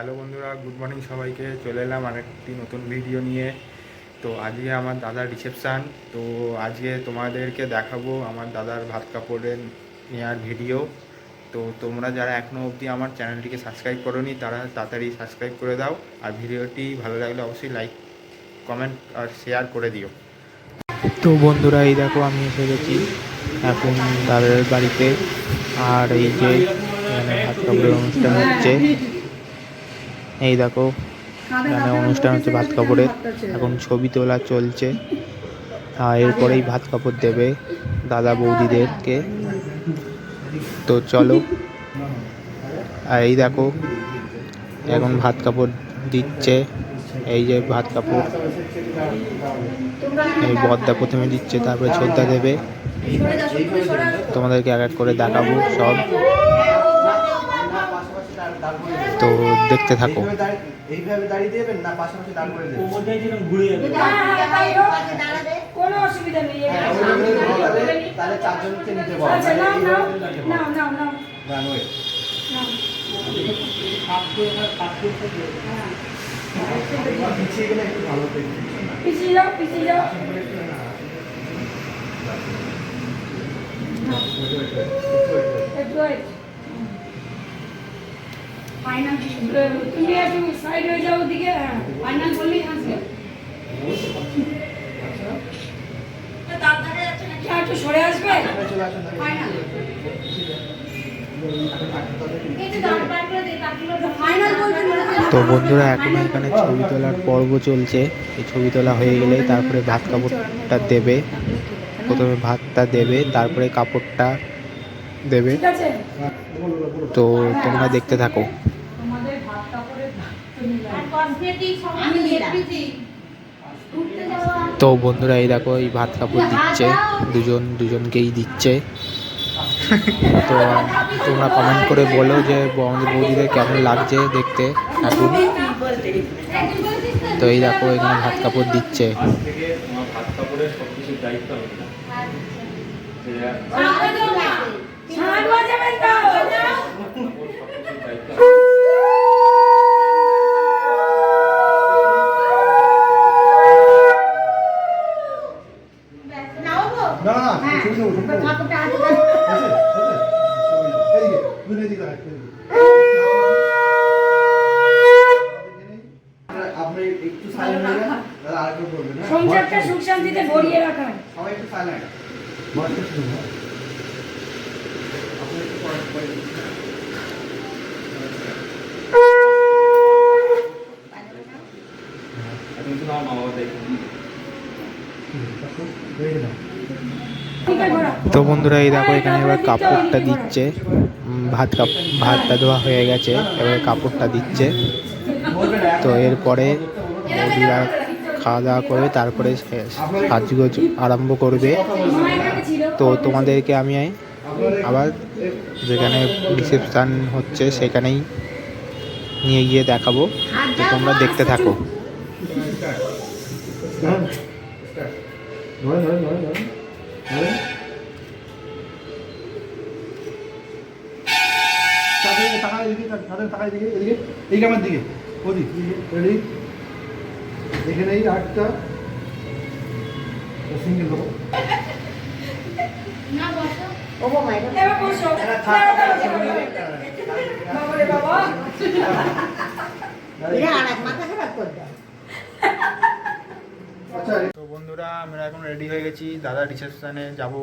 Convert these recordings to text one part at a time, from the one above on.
Hello বন্ধুরা, good morning সবাইকে। চলে এলাম আরেকটি নতুন ভিডিও নিয়ে। তো আজকে আমার দাদার রিসেপশান। তো আজকে তোমাদেরকে দেখাবো আমার দাদার ভাত কাপড়ের নেওয়ার ভিডিও। তো তোমরা যারা এখনও অবধি আমার চ্যানেলটিকে সাবস্ক্রাইব করোনি, তারা তাড়াতাড়ি সাবস্ক্রাইব করে দাও। আর ভিডিওটি ভালো লাগলে অবশ্যই লাইক, কমেন্ট আর শেয়ার করে দিও। তো বন্ধুরা, এই দেখো আমি এসে গেছি এখন দাদার বাড়িতে। আর এই যে এখানে ভাত কাপড়ের অনুষ্ঠান হচ্ছে। এই দেখো এখানে অনুষ্ঠান হচ্ছে ভাত কাপড়ের। এখন ছবি তোলা চলছে। আর এরপরেই ভাত কাপড় দেবে দাদা বৌদিদেরকে। তো চলো আর এই দেখো এখন ভাত কাপড় দিচ্ছে। এই যে ভাত কাপড় এই বদ্দা প্রথমে দিচ্ছে তারপরে শ্রদ্ধা দেবে। তোমাদেরকে এক এক করে দেখাবো সব। তো দেখতে থাকো। এইভাবে দাঁড়িয়ে- এইভাবে দাঁড়িয়ে দেবেন না পাশাপাশি দাঁড় করে দেবেন? কোনো অসুবিধা নেই। হ্যাঁ, তাহলে তাহলে চারজনকে নিতে পারব আচ্ছা নাও নাও এইভাবে নিতে না, নয়। পিছিয়ে গেলে একটু ভালো পিছিয়ে যাও পিছিয়ে যাও। একটু। তুমি একটু সাইড হয়ে যাও ওদিকে হ্যাঁ ফাইনাল বললেই আসবে হ্যাঁ, একটু সরে আসবে। ফাইনাল তো বন্ধুরা এখন এখানে ছবি তোলার পর্ব চলছে। এই ছবি তোলা হয়ে গেলে তারপরে ভাত কাপড়টা দেবে। প্রথমে ভাতটা দেবে তারপরে কাপড়টা দেবে। তো তোমরা দেখতে থাকো আমাদের ভাত কাপড়ের আমি দেখেছি তো বন্ধুরা এই দেখো এই ভাত কাপড় দিচ্ছে। দুজন দুজনকেই দিচ্ছে। তো তোমরা কমেন্ট করে বলো যে আমাদের বৌদিদের কেমন লাগছে দেখতে এখন। তো এই দেখো এখানে ভাত কাপড় দিচ্ছে। ছাড় বাজাবেন তো নাও না, না, ছবি নেব, ছবি নেব। ঠাকুরটা হাতে আছে? আছে? ছবি নেব। এইদিকে, দুই এদিকে রাখ, এদিকে। আপনি সংসারটা সুখ শান্তিতে ভরিয়ে রাখা সবাই একটু সাইলেন্ট তো বন্ধুরা এই দেখো এখানে এবার কাপড়টা দিচ্ছে। ভাত কাপ ভাতটা ধোয়া হয়ে গেছে। এবার কাপড়টা দিচ্ছে। তো এরপরে বৌদিরা খাওয়া দাওয়া করে তারপরে সাজগোজ আরম্ভ করবে। তো তোমাদেরকে আমি আবার যেখানে রিসেপশান হচ্ছে সেখানেই নিয়ে গিয়ে দেখাবো। তো তোমরা দেখতে থাকো। ধরে তাদের টাকা এদিকে এই আমার দিকে। ওদিক। এখানে এই আটটা সিঙ্গেল দেবো। না বসো। ও বাবা এটা এবার বসো। বাবারে বাবা এটা আর এক মাথা খারাপ করবে। আচ্ছা তো বন্ধুরা আমরা এখন রেডি হয়ে গেছি। দাদা রিসেপশানে যাব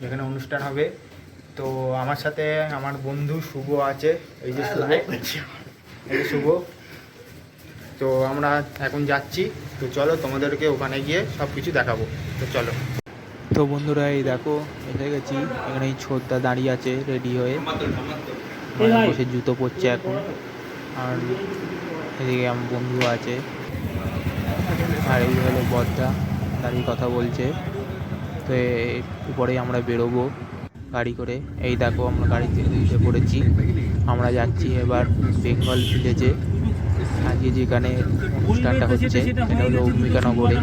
যেখানে অনুষ্ঠান হবে। তো আমার সাথে আমার বন্ধু শুভ আছে। এই যে শুভ। এই যে শুভ। তো আমরা এখন যাচ্ছি। তো চলো তোমাদেরকে ওখানে গিয়ে সব কিছু দেখাবো। তো চলো। তো বন্ধুরা এই দেখো এসে গেছি। এখানে এই ছোটদা দাঁড়িয়ে আছে রেডি হয়ে। বসে জুতো পরছে এখন। আর এদিকে আমার বন্ধু আছে। আর এই হলো বদ্দা দাঁড়িয়ে কথা বলছে। তো এ- একটু পরেই আমরা বেরোবো গাড়ি করে। এই দেখো আমরা গাড়িতে উঠে পড়েছি। আমরা যাচ্ছি এবার বেঙ্গল ভিলেজে। আজকে যেখানে অনুষ্ঠানটা হচ্ছে, সেটা হলো অম্বিকানগরে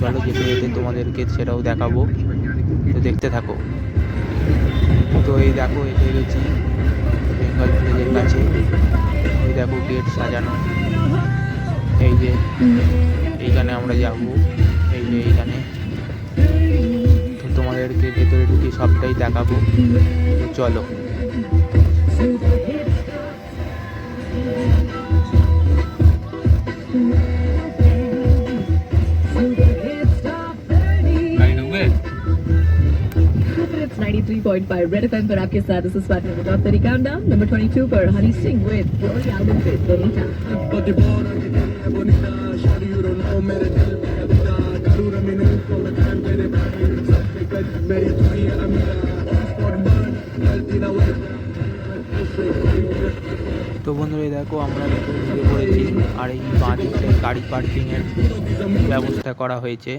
চলো যেতে যেতে তোমাদেরকে সেটাও দেখাবো। তো দেখতে থাকো। তো এই দেখো এসে গেছি বেঙ্গল ভিলেজের কাছে। এই দেখো গেট সাজানো। এই যে, এইখানে আমরা যাব। এই যে এইখানে। তোমাদেরকে ভেতরে ঢুকে সবটাই দেখাবো। চলো। 93.5 Red FM पर आपके साथ this is Fatma the top 30 countdown number 22 पर Honey Singh with your album fit Bonita তো বন্ধুরা এই দেখো আমরা ভেতরে ঢুকে পড়েছি আর এই বাঁ দিকটায় গাড়ি পার্কিংয়ের ব্যবস্থা করা হয়েছে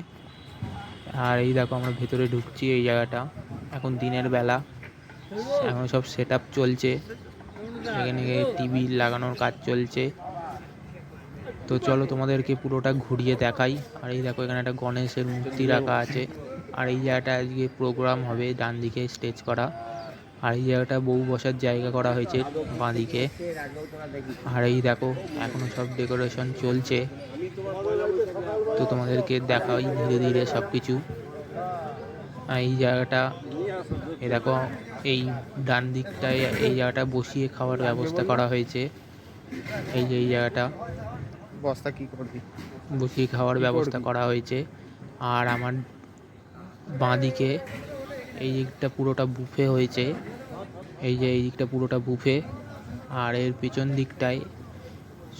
আর এই দেখো আমরা ভেতরে ঢুকছি এই জায়গাটা এখন দিনের বেলা। এখন সব সেট আপ চলছে। এখানে টিভি লাগানোর কাজ চলছে। তো চলো তোমাদেরকে পুরোটা ঘুরিয়ে দেখাই। আর এই দেখো, এখানে একটা গণেশের মূর্তি রাখা আছে। আর এই জায়গাটা আজকে প্রোগ্রাম হবে ডান দিকে স্টেজ করা। আর এই জায়গাটা বউ বসার জায়গা করা হয়েছে বাঁ দিকে আর এই দেখো, এখনও সব ডেকোরেশন চলছে। তো তোমাদেরকে দেখাই ধীরে ধীরে সব কিছু এই জায়গাটা এ দেখো এই ডান দিকটায় এই জায়গাটা বসিয়ে খাওয়ার ব্যবস্থা করা হয়েছে। এই যে এই জায়গাটা বস্তা কি করবি? বসিয়ে খাওয়ার ব্যবস্থা করা হয়েছে। আর আমার বাঁ দিকে এই দিকটা পুরোটা বুফে হয়েছে। এই যে এই দিকটা পুরোটা বুফে। আর এর পেছন দিকটায়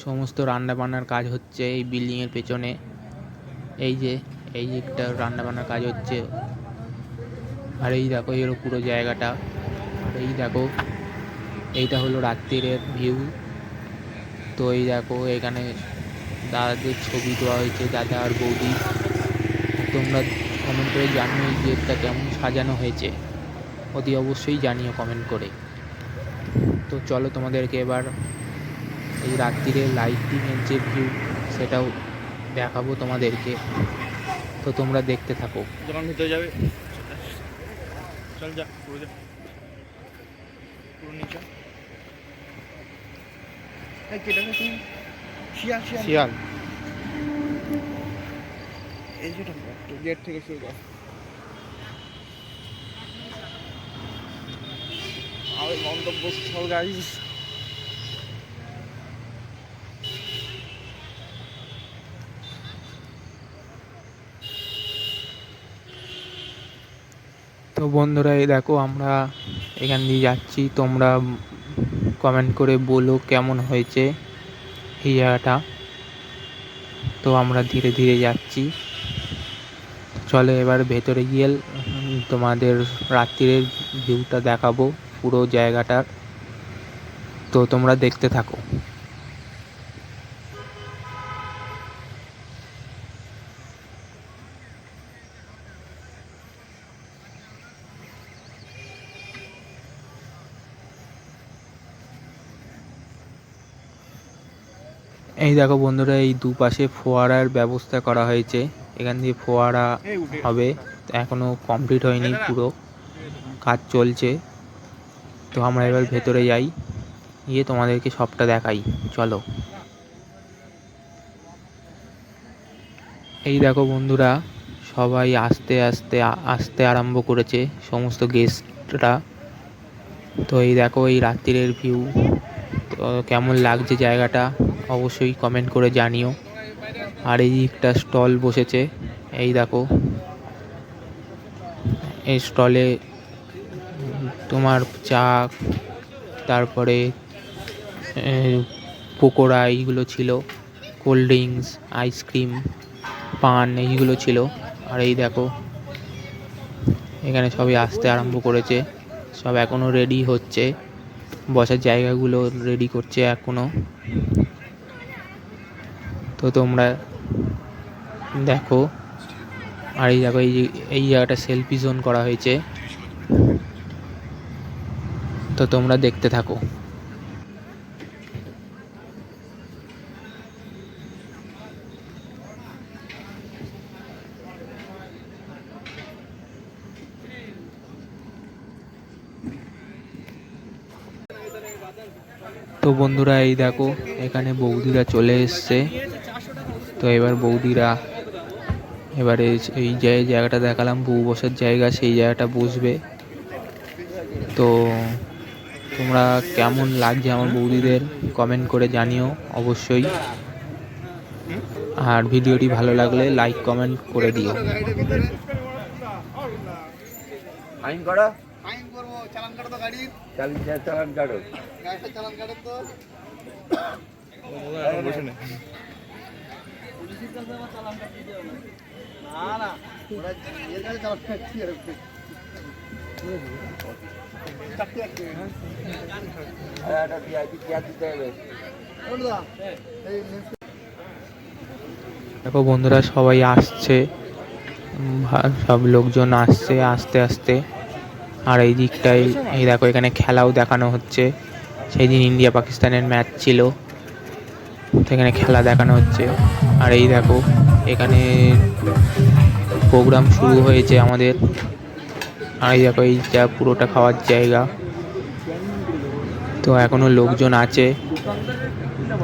সমস্ত রান্না বান্নার কাজ হচ্ছে এই বিল্ডিংয়ের পেছনে। এই যে এই দিকটা রান্না বান্নার কাজ হচ্ছে। আর এই দেখো এর পুরো জায়গাটা। আর এই দেখো, এইটা হলো রাত্রিরের ভিউ তো এই দেখো, এখানে দাদাদের ছবি দেওয়া হয়েছে, দাদা আর বৌদি। তোমরা কমেন্ট করে জানিও এই গেটটা কেমন সাজানো হয়েছে। অতি অবশ্যই জানিও কমেন্ট করে। তো চলো তোমাদেরকে এবার এই রাত্রিরে লাইটিংয়ের যে ভিউ সেটাও দেখাবো তোমাদেরকে। তো তোমরা দেখতে থাকো। ভিতরে যাবে। চল যা পুরো যা। পুরো নিচে শিয়াল শিয়াল। এই যেটা গেট থেকে শুরু কর। আর মন্তব্য সব তো বন্ধুরা, এই দেখো আমরা এখান দিয়ে যাচ্ছি। তোমরা কমেন্ট করে বলো কেমন হয়েছে এই জায়গাটা। তো আমরা ধীরে ধীরে যাচ্ছি। চলো এবার ভেতরে গিয়ে তোমাদের রাত্রিরের ভিউটা দেখাবো পুরো জায়গাটার। তো তোমরা দেখতে থাকো। এই দেখো বন্ধুরা, এই দুপাশে ফোয়ারার ব্যবস্থা করা হয়েছে। এখান দিয়ে ফোয়ারা হবে। এখনও কমপ্লিট হয়নি পুরো। কাজ চলছে। তো আমরা এবার ভেতরে যাই। গিয়ে তোমাদেরকে সবটা দেখাই। চলো। এই দেখো বন্ধুরা, সবাই আস্তে আস্তে আসতে আরম্ভ করেছে সমস্ত গেস্টরা তো এই দেখো, এই রাত্রিরের ভিউ তো কেমন লাগছে জায়গাটা? অবশ্যই কমেন্ট করে জানিও। আর এই একটা স্টল বসেছে, এই দেখো। এই স্টলে তোমার চা, তারপরে পকোড়া এইগুলো ছিল কোল্ড ড্রিঙ্কস আইসক্রিম পান এইগুলো ছিল। আর এই দেখো, এখানে সবাই আসতে আরম্ভ করেছে। সব এখনও রেডি হচ্ছে। বসার জায়গাগুলো রেডি করছে এখনও তো তোমরা দেখো। আর এই দেখো, এই এই জায়গাটা সেলফি জোন করা হয়েছে। তো তোমরা দেখতে থাকো। তো বন্ধুরা, এই দেখো, এখানে বৌদিরা চলে এসছে। তো এবার বৌদিরা এবারে এই যে জায়গাটা দেখালাম বউ বসার জায়গা সেই জায়গাটা বসবে। তো তোমরা কেমন লাগছে আমার বৌদিদের কমেন্ট করে জানিও অবশ্যই। আর ভিডিওটি ভালো লাগলে লাইক কমেন্ট করে দিও। ফাইন করো। ফাইন করব। চালান কাটো তো গাড়ির চালান কাটো। গাড়িটা চালান কাটো তো। বসে না। দেখো বন্ধুরা, সবাই আসছে। সব লোকজন আসছে, আস্তে আস্তে। আর এই দিকটাই এই দেখো, এখানে খেলাও দেখানো হচ্ছে। সেই দিন ইন্ডিয়া পাকিস্তানের ম্যাচ ছিল। তো এখানে খেলা দেখানো হচ্ছে। আর এই দেখো, এখানে প্রোগ্রাম শুরু হয়েছে আমাদের। আর এই দেখো, এই যা পুরোটা খাওয়ার জায়গা। তো এখনও লোকজন আছে।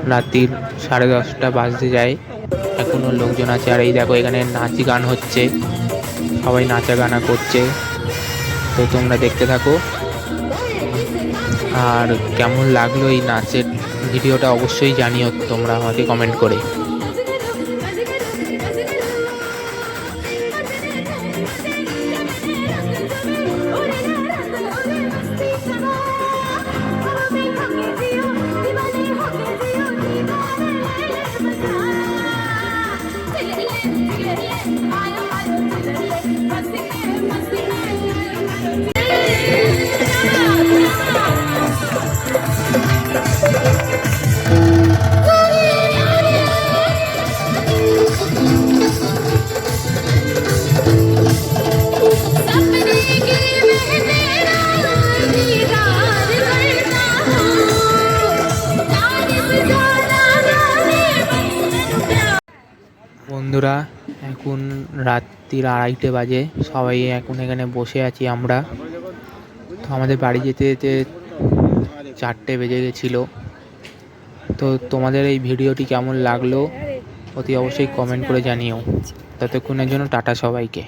রাত্রির সাড়ে দশটা বাজতে যায়। এখনও লোকজন আছে। আর এই দেখো, এখানে নাচ গান হচ্ছে। সবাই নাচা গানা করছে। তো তোমরা দেখতে থাকো। আর কেমন লাগল এই নাচের ভিডিওটা অবশ্যই জানিও তোমরা আমাকে কমেন্ট করে। রাত্রির আড়াইটে বাজে। সবাই এখন এখানে বসে আছি আমরা। তো আমাদের বাড়ি যেতে যেতে চারটে বেজে গেছিল। তো তোমাদের এই ভিডিওটি কেমন লাগল, অতি অবশ্যই কমেন্ট করে জানিও। ততক্ষণের জন্য টাটা সবাইকে।